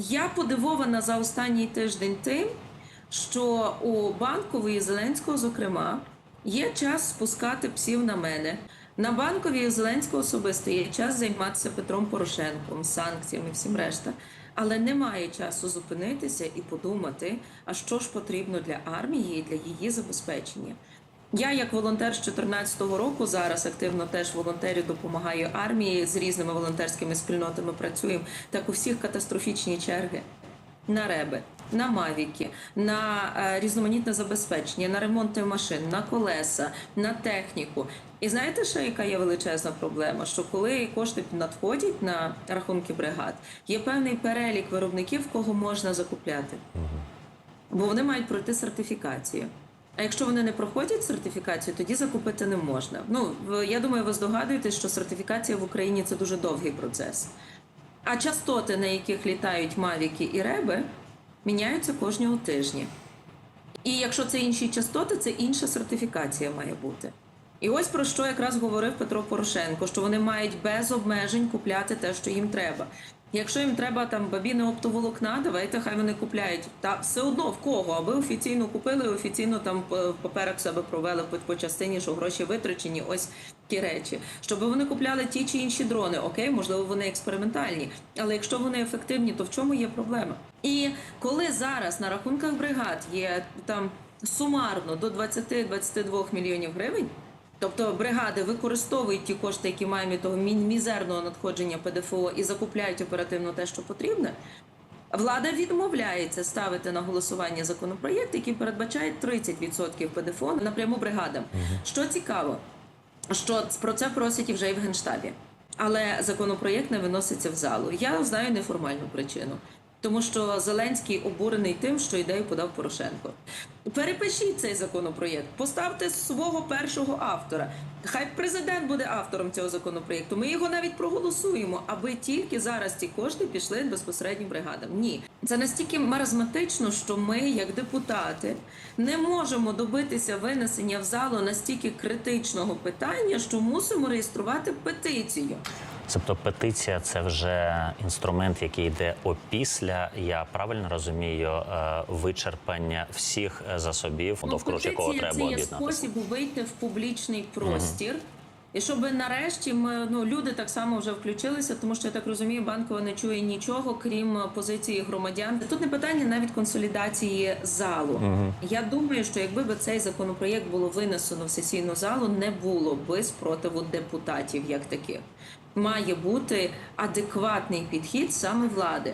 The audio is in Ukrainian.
Я подивована за останній тиждень тим, що у банкової Зеленського, зокрема, є час спускати псів на мене. На банковій Зеленського особисто є час займатися Петром Порошенком, санкціями, всім решта. Але немає часу зупинитися і подумати, а що ж потрібно для армії і для її забезпечення. Я, як волонтер з 2014 року, зараз активно теж волонтерю допомагаю армії з різними волонтерськими спільнотами працюємо. Так у всіх катастрофічні черги на реби, на мавіки, на е, різноманітне забезпечення, на ремонти машин, на колеса, на техніку. І знаєте, ще яка є величезна проблема? Що коли кошти надходять на рахунки бригад, є певний перелік виробників, кого можна закупляти, бо вони мають пройти сертифікацію. А якщо вони не проходять сертифікацію, тоді закупити не можна. Ну я думаю, ви здогадуєтесь, що сертифікація в Україні це дуже довгий процес. А частоти, на яких літають мавіки і реби, міняються кожного тижня. І якщо це інші частоти, це інша сертифікація має бути. І ось про що якраз говорив Петро Порошенко, що вони мають без обмежень купляти те, що їм треба. Якщо їм треба там бабіни оптоволокна, давайте хай вони купляють. Та все одно в кого, аби офіційно купили, офіційно там п- поперек себе провели по частині, що гроші витрачені, ось ті речі. Щоб вони купляли ті чи інші дрони, окей, можливо, вони експериментальні. Але якщо вони ефективні, то в чому є проблема? І коли зараз на рахунках бригад є там сумарно до 20-22 мільйонів гривень. Тобто бригади використовують ті кошти, які мають від того мі- мізерного надходження ПДФО і закупляють оперативно те, що потрібне. Влада відмовляється ставити на голосування законопроєкт, який передбачає 30% ПДФО напряму бригадам. Що цікаво, що про це просять і вже і в генштабі, але законопроєкт не виноситься в залу. Я знаю неформальну причину. Тому що Зеленський обурений тим, що ідею подав Порошенко. Перепишіть цей законопроєкт, поставте свого першого автора. Хай президент буде автором цього законопроєкту. Ми його навіть проголосуємо, аби тільки зараз ці кошти пішли безпосередньо бригадам. Ні, це настільки маразматично, що ми, як депутати, не можемо добитися винесення в залу настільки критичного питання, що мусимо реєструвати петицію. Тобто петиція це вже інструмент, який йде опісля, я правильно розумію, е, вичерпання всіх засобів, ну, довкруж якого треба це є спосіб вийти в публічний простір. І щоб нарешті ми ну люди так само вже включилися, тому що я так розумію, банкова не чує нічого, крім е, позиції громадян. Тут не питання навіть консолідації залу. Я думаю, що якби би цей законопроєкт було винесено в сесійну залу, не було би спротиву депутатів як таких. Має бути адекватний підхід саме влади.